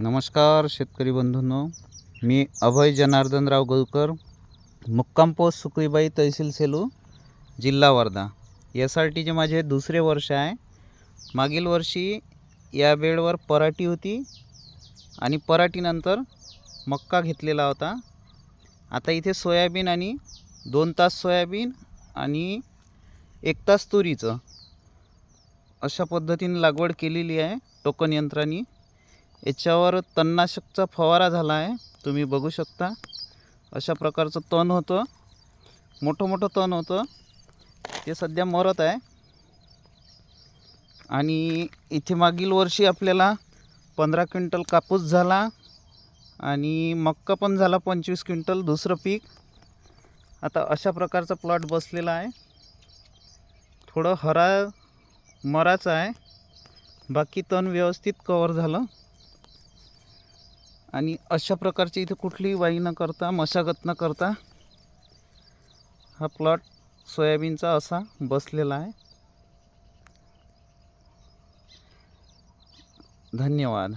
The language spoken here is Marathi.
नमस्कार शेतकरी बंधूंनो. मी अभय जनार्दनराव गौकर मुक्काम पोस्ट सुकळीबाई तहसील सेलू जिल्हा वर्धा. एस आर टीचे माझे दुसरे वर्ष आहे मागील वर्षी या बेडवर पराठी होती आणि पराठीनंतर मक्का घेतलेला होता. आता इथे सोयाबीन आणि दोन तास सोयाबीन आणि एक तास तुरीचं अशा पद्धतीने लागवड केलेली आहे टोकन यंत्राने. याच्यावर तणनाशकचा फवारा झाला आहे. तुम्ही बघू शकता. अशा प्रकारचं तण होतं. मोठं मोठं तण होतं. ते सध्या मरत आहे. आणि इथे मागील वर्षी आपल्याला पंधरा क्विंटल कापूस झाला आणि मक्का पण झाला पंचवीस क्विंटल दुसरं पीक. आता अशा प्रकारचा प्लॉट बसलेला आहे. थोडं हरा मराचं आहे. बाकी तण व्यवस्थित कवर झालं. आणि अशा प्रकारची इथे कुठलीही वाई न करता मशागत न करता हा प्लॉट सोयाबीनचा असा बसलेला आहे. धन्यवाद.